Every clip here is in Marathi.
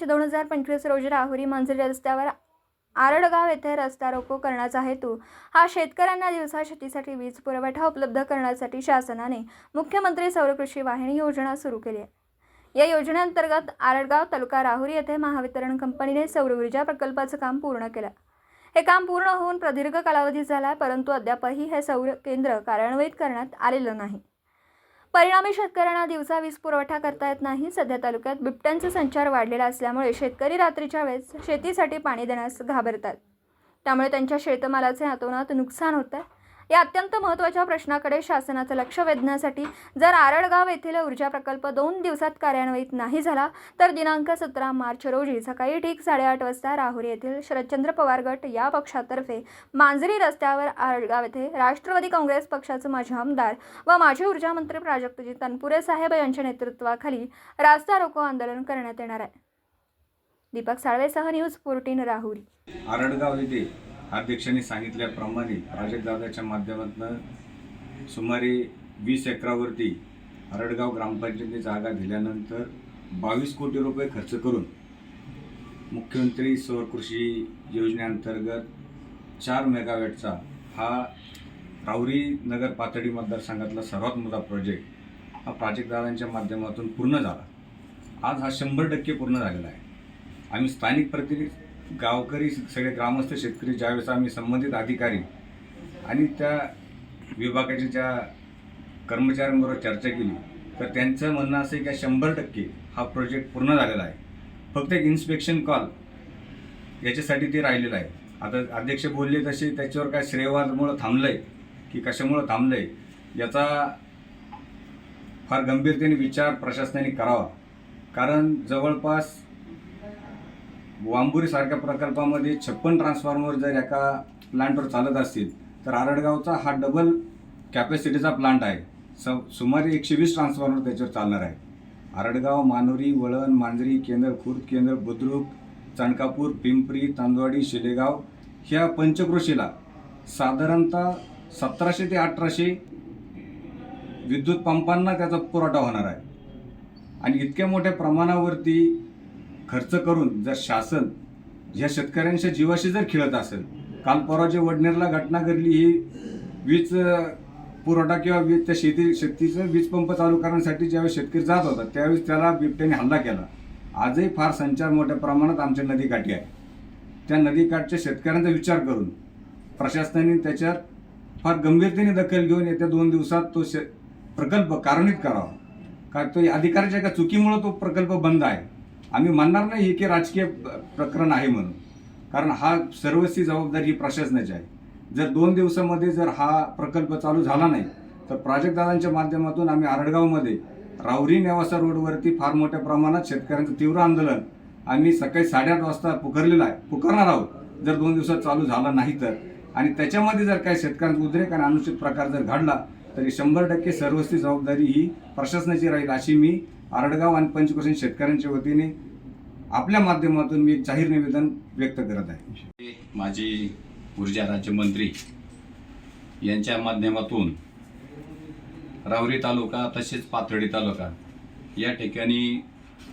मार्च दोन हजार पंचवीस रोजी राहुरी मंजरी रस्त्यावर आरडगाव येथे रस्ता रोको करण्याचा हेतू. हा शेतकऱ्यांना दिवसा शेतीसाठी वीज पुरवठा उपलब्ध करण्यासाठी शासनाने मुख्यमंत्री सौर कृषी वाहिनी योजना सुरू केली आहे. या योजनेअंतर्गत आरडगाव तालुका राहुरी येथे महावितरण कंपनीने सौर ऊर्जा प्रकल्पाचं काम पूर्ण केलं. हे काम पूर्ण होऊन प्रदीर्घ कालावधी झाला परंतु अद्यापही हे सौर केंद्र कार्यान्वित करण्यात आलेलं नाही. परिणामी शेतकऱ्यांना दिवसा वीज पुरवठा करता येत नाही. सध्या तालुक्यात बिबट्यांचा संचार वाढलेला असल्यामुळे शेतकरी रात्रीच्या वेळेस शेतीसाठी पाणी देण्यास घाबरतात. त्यामुळे त्यांच्या शेतमालाचे हातोनात नुकसान होत आहे या अत्यंत महत्त्वाच्या प्रश्नाकडे शासनाचं लक्ष वेधण्यासाठी जर आरळगाव येथील ऊर्जा प्रकल्प दोन दिवसात कार्यान्वित नाही झाला तर दिनांक सतरा मार्च रोजी सकाळी ठीक साडेआठ वाजता राहुरी येथील शरदचंद्र पवार गट या पक्षातर्फे मांजरी रस्त्यावर आरळगाव येथे राष्ट्रवादी काँग्रेस पक्षाचे माजी आमदार व माजी ऊर्जा मंत्री प्राजक्तजी तनपुरे साहेब यांच्या नेतृत्वाखाली रास्ता रोको आंदोलन करण्यात येणार आहे. दीपक साळवेसह न्यूज फोर्टीन राहुरी. आरडगाव येथे अध्यक्षांनी सांगितल्याप्रमाणे प्राजक्तदादाच्या माध्यमातून सुमारे वीस एकरावरती हरडगाव ग्रामपंचायती जागा दिल्यानंतर बावीस कोटी रुपये खर्च करून मुख्यमंत्री सौर कृषी योजनेअंतर्गत चार मेगावॅटचा हा राहुरी नगर पातळी मतदारसंघातला सर्वात मोठा प्रोजेक्ट हा प्राजक्तदादांच्या माध्यमातून पूर्ण झाला. आज हा शंभर टक्के पूर्ण झालेला आहे. आम्ही स्थानिक प्रतिनिधी गावकरी सगळे ग्रामस्थ शेतकरी ज्यावेळेस आम्ही संबंधित अधिकारी आणि त्या विभागाच्या ज्या कर्मचाऱ्यांबरोबर चर्चा केली तर त्यांचं म्हणणं असं आहे की शंभर टक्के हा प्रोजेक्ट पूर्ण झालेला आहे. फक्त एक इन्स्पेक्शन कॉल याच्यासाठी ते राहिलेलं आहे. आता अध्यक्ष बोलले तसे त्याच्यावर काय श्रेयवादमुळं थांबलं आहे की कशामुळं थांबलं आहे याचा फार गंभीरतेने विचार प्रशासनाने करावा. कारण जवळपास वांबुरीसारख्या प्रकल्पामध्ये छप्पन ट्रान्सफॉर्मर जर एका प्लांटवर चालत असतील तर आरडगावचा हा डबल कॅपॅसिटीचा प्लांट आहे. स सुमारे एकशे वीस ट्रान्सफॉर्मर त्याच्यावर चालणार आहे. आरडगाव मानोरी वळण मांजरी केंद्र खुर्द केंद्र बुद्रुक चणकापूर पिंपरी तांदवाडी शिलेगाव ह्या पंचक्रोशीला साधारणतः सतराशे ते अठराशे विद्युत पंपांना त्याचा पुरवठा होणार आहे. आणि इतक्या मोठ्या प्रमाणावरती खर्च करून जर शासन ह्या शेतकऱ्यांच्या जीवाशी जर खेळत असेल काल परवा जे वडनेरला घटना घडली ही वीज पुरवठा किंवा वीज त्या शेती शेतीचं वीज पंप चालू करण्यासाठी ज्यावेळेस शेतकरी जात होता त्यावेळेस त्याला बिबट्याने हल्ला केला. आजही फार संचार मोठ्या प्रमाणात आमच्या नदीकाठी आहे. त्या नदीकाठच्या शेतकऱ्यांचा विचार करून प्रशासनाने त्याच्यावर फार गंभीरतेने दखल घेऊन येत्या दोन दिवसात तो शे प्रकल्प कार्यान्वित करावा. कारण तो अधिकाऱ्याच्या एका चुकीमुळं तो प्रकल्प बंद आहे? आम्ही म्हणणार नाही हे की राजकीय प्रकरण आहे म्हणून. कारण हा सर्वस्वी जबाबदारी ही प्रशासनाची आहे. जर दोन दिवसामध्ये जर हा प्रकल्प चालू झाला नाही तर प्राजक्तदादांच्या माध्यमातून आम्ही आरडगावमध्ये रावरी नेवासा रोडवरती फार मोठ्या प्रमाणात शेतकऱ्यांचं तीव्र आंदोलन आम्ही सकाळी साडेआठ वाजता पुकारलेलं आहे. पुकारणार आहोत. जर दोन दिवसात चालू झाला नाही तर. आणि त्याच्यामध्ये जर काही शेतकऱ्यांचा उद्रेक आणि अनुचित प्रकार जर घडला तरी शंभर टक्के सर्वस्वी जबाबदारी ही प्रशासनाची राहील अशी मी आरडगाव आणि पंचकोशन शेतकऱ्यांच्या वतीने आपल्या माध्यमातून मी एक जाहीर निवेदन व्यक्त करत आहे. माजी ऊर्जा राज्यमंत्री यांच्या माध्यमातून रावरी तालुका तसेच पाथर्डी तालुका या ठिकाणी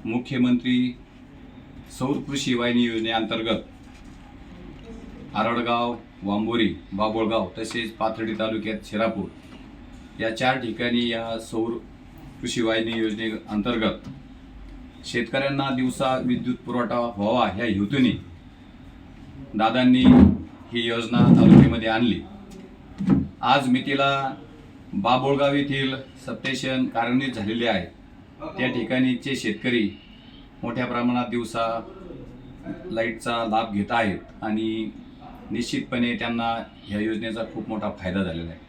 मुख्यमंत्री सौर कृषी वाहिनी योजनेअंतर्गत आरडगाव वांबोरी बाबोळगाव तसेच पाथर्डी तालुक्यात शिरापूर या चार ठिकाणी या सौर कृषी वाहिनी योजनेअंतर्गत शेतकऱ्यांना दिवसा विद्युत पुरवठा व्हावा ह्या हेतूने दादांनी ही योजना तालुक्यामध्ये आणली. आज मितीला बाबोळगाव येथील सबस्टेशन कार्यान्वित झालेले आहे. त्या ठिकाणीचे शेतकरी मोठ्या प्रमाणात दिवसा लाईटचा लाभ घेत आहेत आणि निश्चितपणे त्यांना ह्या योजनेचा खूप मोठा फायदा झालेला आहे.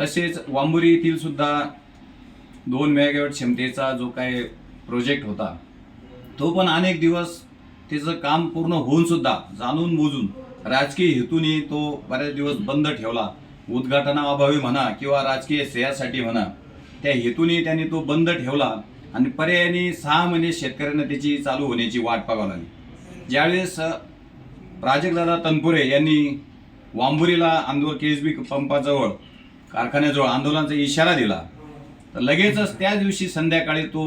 तसेच वांबुरी येथील सुद्धा दोन मेगावॅट क्षमतेचा जो काय प्रोजेक्ट होता तो पण अनेक दिवस त्याचं काम पूर्ण होऊन सुद्धा जाणून बुजून राजकीय हेतूने तो बऱ्याच दिवस बंद ठेवला. उद्घाटनाअभावी म्हणा किंवा राजकीय सेयासाठी म्हणा त्या हेतूने त्यांनी तो बंद ठेवला आणि पर्यायाने सहा महिने शेतकऱ्यांना त्याची चालू होण्याची वाट पाहावी लागली. ज्यावेळेस प्राजक्तदादा तनपुरे यांनी वांबुरीला आंदोलन केजबी बी पंपाजवळ कारखान्याजवळ आंदोलनाचा इशारा दिला तर लगेचच त्या दिवशी संध्याकाळी तो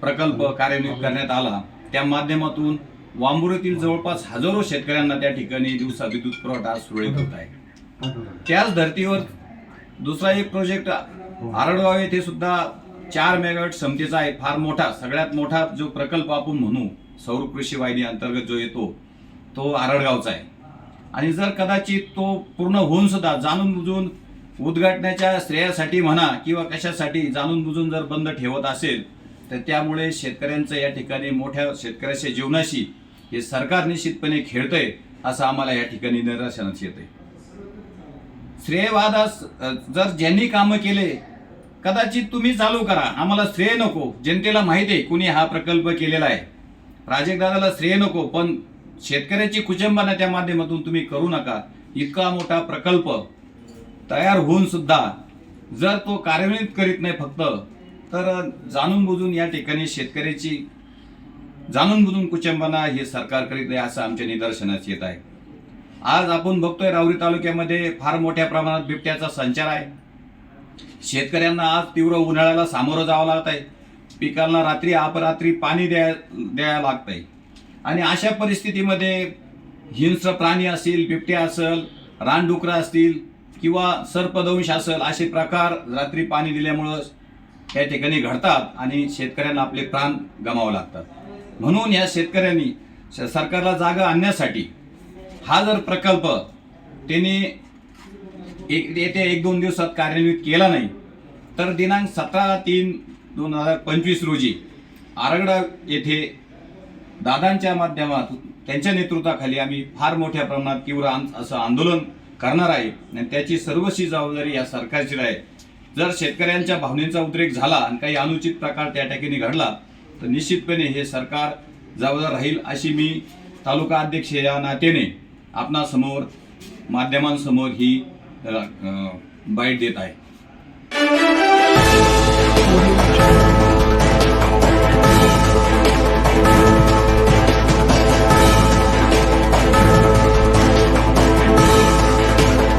प्रकल्प कार्यान्वित करण्यात आला. त्या माध्यमातून वांबुरेतील जवळपास हजारो शेतकऱ्यांना त्या ठिकाणी दिवसा विद्युत पुरवठा सुरळीत होत आहे. त्याच धर्तीवर दुसरा एक प्रोजेक्ट आरडगाव येथे सुद्धा चार मेगावॅट क्षमतेचा आहे. फार मोठा सगळ्यात मोठा जो प्रकल्प आपण म्हणू सौर कृषी वाहिनी अंतर्गत जो येतो तो आरडगावचा आहे. आणि जर कदाचित तो पूर्ण होऊन सुद्धा जाणून बुजून उद्घाटनाच्या श्रेयासाठी म्हणा किंवा कशासाठी जाणून बुजून जर बंद ठेवत असेल तर त्यामुळे शेतकऱ्यांचं या ठिकाणी मोठ्या शेतकऱ्याच्या जीवनाशी हे सरकार निश्चितपणे खेळतंय असं आम्हाला या ठिकाणी निदर्शनास येतंय. श्रेयवादास जर ज्यांनी कामं केले कदाचित तुम्ही चालू करा. आम्हाला श्रेय नको. जनतेला माहिती आहे कुणी हा प्रकल्प केलेला आहे. प्राजक्तदादाला श्रेय नको पण शेतकऱ्याची कुचंबना त्या माध्यमातून तुम्ही करू नका. इतका मोठा प्रकल्प तयार होऊन सुद्धा जर तो कार्यान्वित करीत नाही फक्त तर जाणून बुजून या ठिकाणी शेतकऱ्याची जाणून बुजून कुचंबना हे सरकार करीत आहे असं आमच्या निदर्शनास येत आहे. आज आपण बघतोय राऊरी तालुक्यामध्ये फार मोठ्या प्रमाणात बिबट्याचा संचार आहे. शेतकऱ्यांना आज तीव्र उन्हाळ्याला सामोरं जावं लागत आहे. पिकांना रात्री अपरात्री पाणी द्या द्यायला लागत आहे. आणि अशा परिस्थितीमध्ये हिंस्र प्राणी असतील बिबट्या असेल रानडुकरं असतील किंवा सर्पदंश असेल असे प्रकार रात्री पाणी दिल्यामुळं या ठिकाणी घडतात आणि शेतकऱ्यांना आपले प्राण गमावं लागतात. म्हणून या शेतकऱ्यांनी सरकारला जागा आणण्यासाठी हा जर प्रकल्प त्यांनी एक येत्या एक दोन दिवसात कार्यान्वित केला नाही तर दिनांक सतरा तीन दोन हजार पंचवीस रोजी आरगडा येथे दादांच्या माध्यमातून त्यांच्या नेतृत्वाखाली आम्ही फार मोठ्या प्रमाणात तीव्र असं आंदोलन करणार आहे आणि त्याची सर्वशी जबाबदारी या सरकारची आहे. जर शेतकऱ्यांच्या भावनेचा उद्रेक झाला आणि काही अनुचित प्रकार त्या ठिकाणी घडला तर निश्चितपणे हे सरकार जबाबदार राहील अशी मी तालुका अध्यक्ष या नात्याने आपणासमोर माध्यमांसमोर ही बाईट देत आहे.